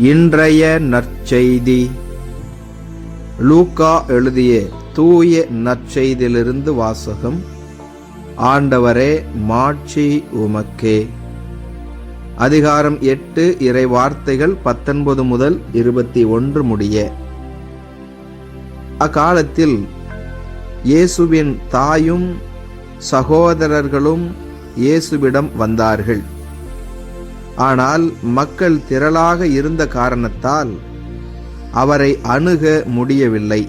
இன்றைய நற்செய்தி. லூக்கா எழுதிய தூய நற்செய்தியிலிருந்து வாசகம் ஆண்டவரே மாட்சி உமக்கே. அதிகாரம் எட்டு இறை வார்த்தைகள் பத்தொன்பது முதல் இருபத்தி ஒன்று முடிய. அக்காலத்தில் இயேசுவின் தாயும் சகோதரர்களும் இயேசுவிடம் வந்தார்கள். ஆனால் மக்கள் திரளாக இருந்த காரணத்தால் அவரை அணுக முடியவில்லை.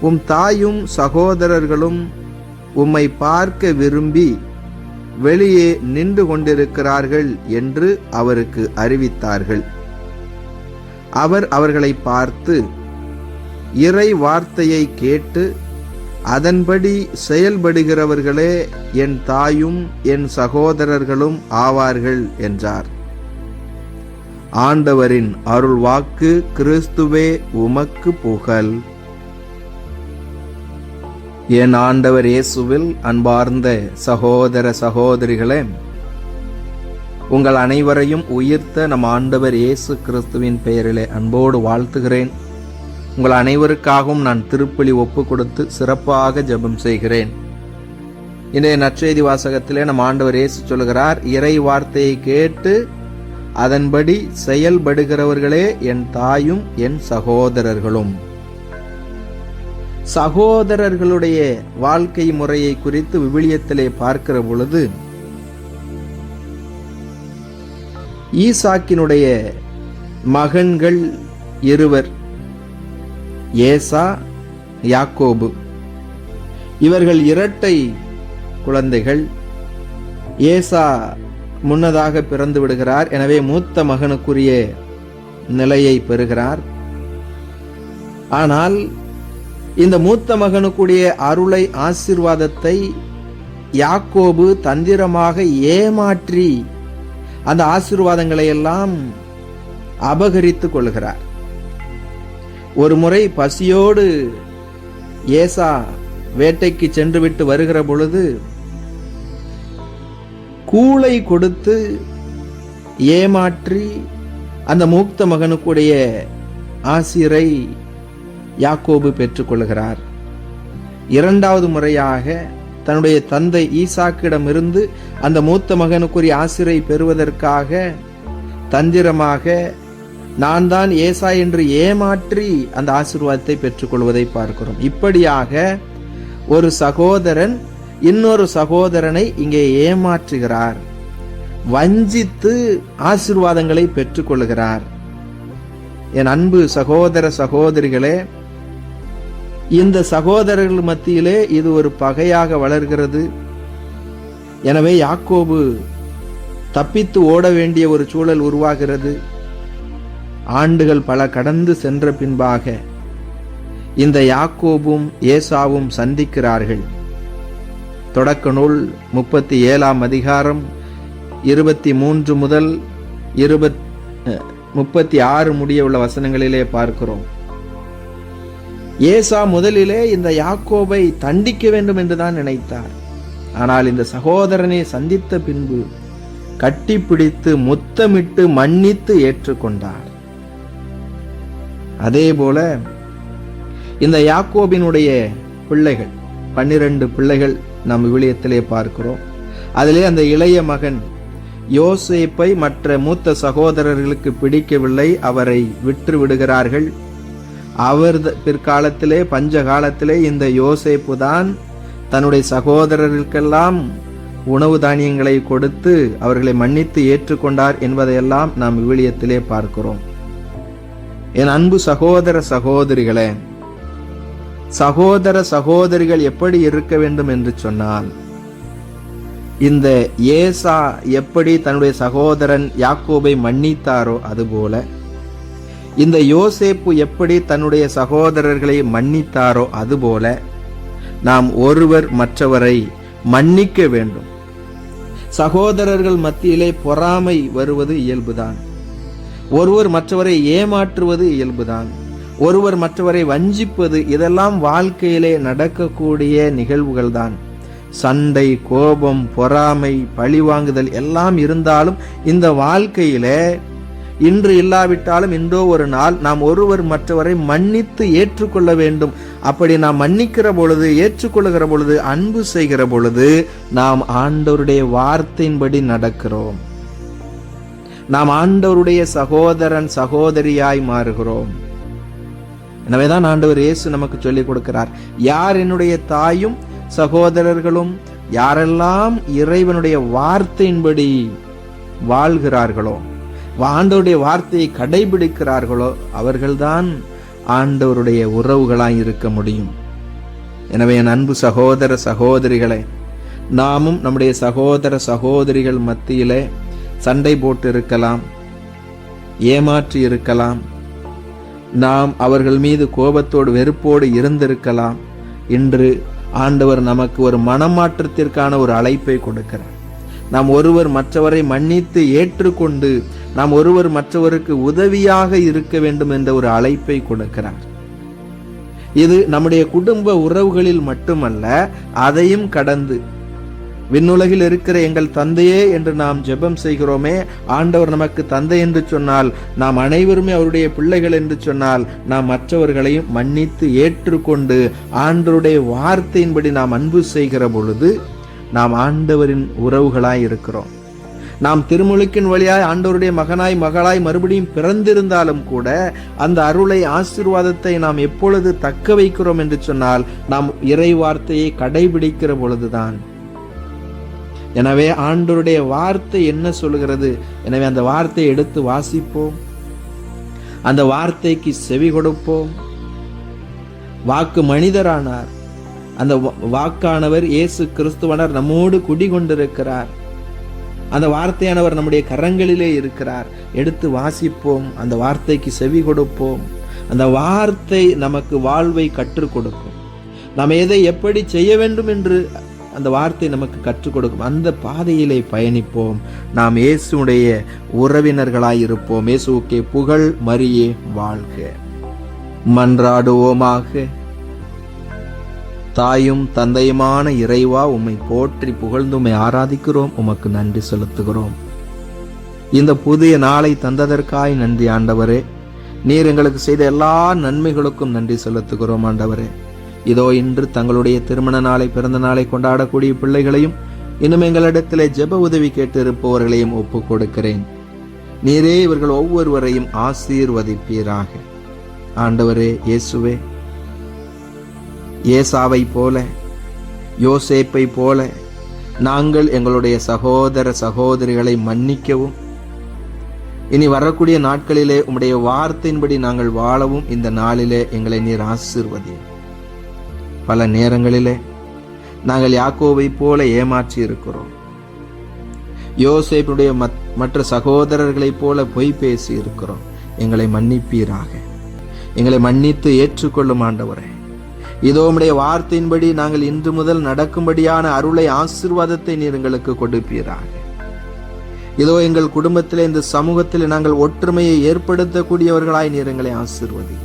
உம் தாயும் சகோதரர்களும் உம்மை பார்க்க விரும்பி வெளியே நின்று கொண்டிருக்கிறார்கள் என்று அவருக்கு அறிவித்தார்கள். அவர் அவர்களை பார்த்து இறை வார்த்தையை கேட்டு அதன்படி செயல்படுகிறவர்களே என் தாயும் என் சகோதரர்களும் ஆவார்கள் என்றார். ஆண்டவரின் அருள் வாக்கு கிறிஸ்துவே உமக்கு புகழ். என் ஆண்டவர் இயேசுவில் அன்பார்ந்த சகோதர சகோதரிகளே உங்கள் அனைவரையும் உயிர்த்த நம் ஆண்டவர் இயேசு கிறிஸ்துவின் பெயரிலே அன்போடு வாழ்த்துகிறேன். உங்கள் அனைவருக்காகவும் நான் திருப்பலி ஒப்பு கொடுத்து சிறப்பாக ஜெபம் செய்கிறேன். இன்றைய நற்செய்தி வாசகத்திலே நம் ஆண்டவர் இயேசு சொல்கிறார் இறை வார்த்தையை கேட்டு அதன்படி செயல்படுகிறவர்களே என் தாயும் என் சகோதரர்களும். சகோதரர்களுடைய வாழ்க்கை முறையை குறித்து விவிலியத்திலே பார்க்கிற பொழுது ஈசாக்கினுடைய மகன்கள் இருவர் ஏசா யாக்கோபு. இவர்கள் இரட்டை குழந்தைகள். ஏசா முன்னதாக பிறந்து விடுகிறார். எனவே மூத்த மகனுக்குரிய நிலையை பெறுகிறார். ஆனால் இந்த மூத்த மகனுக்குரிய அருளை ஆசிர்வாதத்தை யாக்கோபு தந்திரமாக ஏமாற்றி அந்த ஆசிர்வாதங்களை எல்லாம் அபகரித்துக் கொள்கிறார். ஒரு முறை பசியோடு ஏசா வேட்டைக்கு சென்றுவிட்டு வருகிற பொழுது கூளை கொடுத்து ஏமாற்றி அந்த மூக்த மகனுக்குடைய ஆசிரை யாக்கோபு பெற்றுக்கொள்கிறார். இரண்டாவது முறையாக தன்னுடைய தந்தை ஈசாக்கிடமிருந்து அந்த மூத்த மகனுக்குரிய ஆசிரை பெறுவதற்காக தந்திரமாக நான் தான் ஏசா என்று ஏமாற்றி அந்த ஆசிர்வாதத்தை பெற்றுக்கொள்வதை பார்க்கிறோம். இப்படியாக ஒரு சகோதரன் இன்னொரு சகோதரனை இங்கே ஏமாற்றுகிறார். வஞ்சித்து ஆசீர்வாதங்களை பெற்றுக்கொள்கிறார். என் அன்பு சகோதர சகோதரிகளே இந்த சகோதரர்கள் மத்தியிலே இது ஒரு பகையாக வளர்கிறது. எனவே யாக்கோபு தப்பித்து ஓட வேண்டிய ஒரு சூழல் உருவாகிறது. ஆண்டுகள் பல கடந்து சென்ற பின்பாக இந்த யாக்கோபும் ஏசாவும் சந்திக்கிறார்கள். தொடக்க நூல் முப்பத்தி ஏழாம் அதிகாரம் இருபத்தி மூன்று முதல் இருபத் முப்பத்தி ஆறு முடிய உள்ள வசனங்களிலே பார்க்கிறோம். ஏசா முதலிலே இந்த யாக்கோபை தண்டிக்க வேண்டும் என்றுதான் நினைத்தார். ஆனால் இந்த சகோதரனை சந்தித்த பின்பு கட்டிப்பிடித்து முத்தமிட்டு மன்னித்து ஏற்றுக்கொண்டார். அதே போல இந்த யாக்கோபினுடைய பிள்ளைகள் பன்னிரண்டு பிள்ளைகள் நம் விவிலியத்திலே பார்க்கிறோம். அதிலே அந்த இளைய மகன் யோசேப்பை மற்ற மூத்த சகோதரர்களுக்கு பிடிக்கவில்லை அவரை விற்று விடுகிறார்கள். அவர் பிற்காலத்திலே பஞ்ச காலத்திலே இந்த யோசேப்பு தான் தன்னுடைய சகோதரர்களுக்கெல்லாம் உணவு தானியங்களை கொடுத்து அவர்களை மன்னித்து ஏற்றுக்கொண்டார் என்பதையெல்லாம் நாம் விவிலியத்திலே பார்க்கிறோம். என் அன்பு சகோதர சகோதரிகளே சகோதர சகோதரிகள் எப்படி இருக்க வேண்டும் என்று சொன்னால் இந்த ஏசா எப்படி தன்னுடைய சகோதரன் யாக்கோபை மன்னித்தாரோ அதுபோல இந்த யோசேப்பு எப்படி தன்னுடைய சகோதரர்களை மன்னித்தாரோ அதுபோல நாம் ஒருவர் மற்றவரை மன்னிக்க வேண்டும். சகோதரர்கள் மத்தியிலே பொறாமை வருவது இயல்புதான். ஒருவர் மற்றவரை ஏமாற்றுவது இயல்புதான். ஒருவர் மற்றவரை வஞ்சிப்பது இதெல்லாம் வாழ்க்கையிலே நடக்கக்கூடிய நிகழ்வுகள் தான் சண்டை கோபம் பொறாமை பழிவாங்குதல் எல்லாம் இருந்தாலும் இந்த வாழ்க்கையில இன்று இல்லாவிட்டாலும் இன்றோ ஒரு நாள் நாம் ஒருவர் மற்றவரை மன்னித்து ஏற்றுக்கொள்ள வேண்டும். அப்படி நாம் மன்னிக்கிற பொழுது ஏற்றுக்கொள்கிற பொழுது அன்பு செய்கிற பொழுது நாம் ஆண்டவருடைய வார்த்தையின்படி நடக்கிறோம். நாம் ஆண்டவருடைய சகோதரன் சகோதரியாய் மாறுகிறோம். எனவேதான் ஆண்டவர் இயேசு நமக்கு சொல்லிக் கொடுக்கிறார். யார் என்னுடைய தாயும் சகோதரர்களும் யாரெல்லாம் இறைவனுடைய வார்த்தையின்படி வாழ்கிறார்களோ ஆண்டவருடைய வார்த்தையை கடைபிடிக்கிறார்களோ அவர்கள்தான் ஆண்டவருடைய உறவுகளாய் இருக்க முடியும். எனவே என் அன்பு சகோதர சகோதரிகளே நாமும் நம்முடைய சகோதர சகோதரிகள் மத்தியிலே சண்டை போட்டு இருக்கலாம் ஏமாற்றி இருக்கலாம் நாம் அவர்கள் மீது கோபத்தோடு வெறுப்போடு இருந்திருக்கலாம். இன்று ஆண்டவர் நமக்கு ஒரு மனமாற்றத்திற்கான ஒரு அழைப்பை கொடுக்கிறார். நாம் ஒருவர் மற்றவரை மன்னித்து ஏற்றுக்கொண்டு நாம் ஒருவர் மற்றவருக்கு உதவியாக இருக்க வேண்டும் என்ற ஒரு அழைப்பை கொடுக்கிறார். இது நம்முடைய குடும்ப உறவுகளில் மட்டுமல்ல அதையும் கடந்து விண்ணுலகில் இருக்கிற எங்கள் தந்தையே என்று நாம் ஜெபம் செய்கிறோமே ஆண்டவர் நமக்கு தந்தை என்று சொன்னால் நாம் அனைவருமே அவருடைய பிள்ளைகள் என்று சொன்னால் நாம் மற்றவர்களையும் மன்னித்து ஏற்றுக்கொண்டு ஆண்டருடைய வார்த்தையின்படி நாம் அன்பு செய்கிற பொழுது நாம் ஆண்டவரின் உறவுகளாய் இருக்கிறோம். நாம் திருமுழுக்கின் வழியாய் ஆண்டவருடைய மகனாய் மகளாய் மறுபடியும் பிறந்திருந்தாலும் கூட அந்த அருளை ஆசீர்வாதத்தை நாம் எப்பொழுது தக்க வைக்கிறோம் என்று சொன்னால் நாம் இறை வார்த்தையை கடைபிடிக்கிற பொழுதுதான். எனவே ஆண்டோருடைய வார்த்தை என்ன சொல்கிறது எனவே அந்த வார்த்தையை எடுத்து வாசிப்போம். அந்த வார்த்தைக்கு செவி கொடுப்போம். வாக்கு மனிதரானார். அந்த வாக்கானவர் இயேசு கிறிஸ்துவனர் நம்மோடு குடிகொண்டிருக்கிறார். அந்த வார்த்தையானவர் நம்முடைய கரங்களிலே இருக்கிறார். எடுத்து வாசிப்போம். அந்த வார்த்தைக்கு செவி கொடுப்போம். அந்த வார்த்தை நமக்கு வாழ்வை கற்றுக் கொடுக்கும். நாம் எதை எப்படி செய்ய வேண்டும் என்று அந்த வார்த்தை நமக்கு கற்றுக் கொடுக்கும். அந்த பாதையிலே பயணிப்போம். நாம் இயேசுடைய உறவினர்களாய் இருப்போம். இயேசுக்கே புகழ் மரியே வாழ்க. மன்றாடுவோமாக. தாயும் தந்தையுமான இறைவா உம்மை போற்றி புகழ்ந்து உம்மை ஆராதிக்கிறோம். உமக்கு நன்றி செலுத்துகிறோம். இந்த புதிய நாளை தந்ததற்காய் நன்றி ஆண்டவரே. நீர் எங்களுக்கு செய்த எல்லா நன்மைகளுக்கும் நன்றி செலுத்துகிறோம் ஆண்டவரே. இதோ இன்று தங்களுடைய திருமண நாளை பிறந்த நாளை கொண்டாடக்கூடிய பிள்ளைகளையும் இன்னும் எங்களிடத்திலே ஜெப உதவி கேட்டிருப்பவர்களையும் ஒப்புக் கொடுக்கிறேன். நீரே இவர்கள் ஒவ்வொருவரையும் ஆசீர்வதிப்பீராக. ஆண்டவரே இயேசுவே ஏசாவை போல யோசேப்பை போல நாங்கள் எங்களுடைய சகோதர சகோதரிகளை மன்னிக்கவும். இனி வரக்கூடிய நாட்களிலே உம்முடைய வார்த்தையின்படி நாங்கள் வாழவும். இந்த நாளிலே எங்களை நீர் ஆசீர்வதி பல நேரங்களிலே நாங்கள் யாக்கோவை போல ஏமாற்றி இருக்கிறோம் யோசேப்பினுடைய மத்- மற்ற சகோதரர்களைப் போல பொய் பேசி இருக்கிறோம் எங்களை மன்னிப்பீராக. எங்களை மன்னித்து ஏற்றுக்கொள்ளும் ஆண்டவரே. இதோ உடைய வார்த்தையின்படி நாங்கள் இன்று முதல் நடக்கும்படியான அருளை ஆசீர்வாதத்தை நீர் எங்களுக்கு கொடுப்பீராக. இதோ எங்கள் குடும்பத்தில் இந்த சமூகத்தில் நாங்கள் ஒற்றுமையை ஏற்படுத்தக்கூடியவர்களாய் நீர் எங்களை ஆசீர்வதி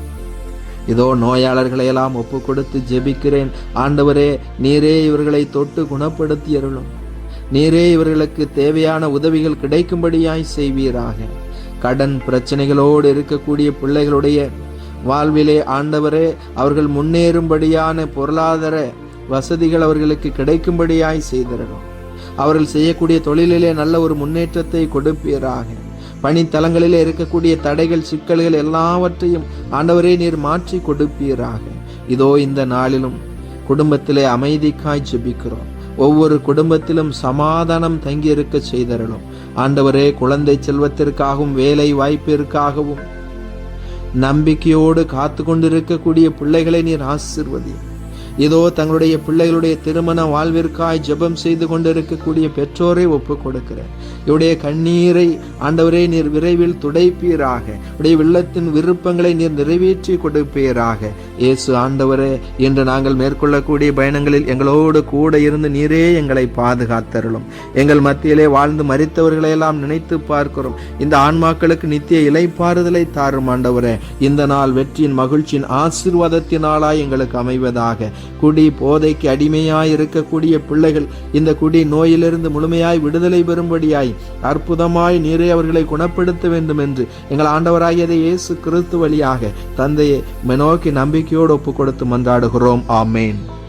இதோ நோயாளர்களை எல்லாம் ஒப்பு கொடுத்து ஜெபிக்கிறேன். ஆண்டவரே நீரே இவர்களை தொட்டு குணப்படுத்தி அருளும் நீரே இவர்களுக்கு தேவையான உதவிகள் கிடைக்கும்படியாய் செய்வீராக. கடன் பிரச்சனைகளோடு இருக்கக்கூடிய பிள்ளைகளுடைய வாழ்விலே ஆண்டவரே அவர்கள் முன்னேறும்படியான பொருளாதார வசதிகள் அவர்களுக்கு கிடைக்கும்படியாய் செய்திடணும். அவர்கள் செய்யக்கூடிய தொழிலிலே நல்ல ஒரு முன்னேற்றத்தை கொடுப்பீராக. பணித்தலங்களிலே இருக்கக்கூடிய தடைகள் சிக்கல்கள் எல்லாவற்றையும் ஆண்டவரே நீர் மாற்றி கொடுப்பீராக. இதோ இந்த நாளிலும் குடும்பத்திலே அமைதிக்காய் ஜெபிக்கிறோம். ஒவ்வொரு குடும்பத்திலும் சமாதானம் தங்கியிருக்க செய்தரலும் ஆண்டவரே குழந்தை செல்வத்திற்காகவும் வேலை வாய்ப்பிற்காகவும் நம்பிக்கையோடு காத்து கொண்டிருக்கக்கூடிய பிள்ளைகளை நீர் ஆசிர்வதியும். இதோ தங்களுடைய பிள்ளைகளுடைய திருமண வாழ்விற்காய் ஜெபம் செய்து கொண்டிருக்கக்கூடிய பெற்றோரை ஒப்புக் கொடுக்கிறேன் இவருடைய கண்ணீரை ஆண்டவரே நீர் விரைவில் துடைப்பீராக. உடைய வெள்ளத்தின் விருப்பங்களை நீர் நிறைவேற்றி கொடுப்பீராக. இயேசு ஆண்டவரே இன்று நாங்கள் மேற்கொள்ளக்கூடிய பயணங்களில் எங்களோடு கூட இருந்து நீரே எங்களை பாதுகாத்தருளும். எங்கள் மத்தியிலே வாழ்ந்து மறித்தவர்களையெல்லாம் நினைத்து பார்க்கிறோம். இந்த ஆன்மாக்களுக்கு நித்திய இலைப்பாறுதலை தாரும் ஆண்டவரே. இந்த நாள் வெற்றியின் மகிழ்ச்சியின் ஆசீர்வாதத்தினாலாய் எங்களுக்கு அமைவதாக. குடி போதைக்கு அடிமையாய் இருக்கக்கூடிய பிள்ளைகள் இந்த குடி நோயிலிருந்து முழுமையாய் விடுதலை பெறும்படியாய் அற்புதமாய் நீரை அவர்களை குணப்படுத்த வேண்டும் என்று எங்கள் ஆண்டவராகியதை இயேசு கிறிஸ்து வழியாக தந்தையை நோக்கி நம்பிக்கையோடு ஒப்பு கொடுத்து மன்றாடுகிறோம். ஆமேன்.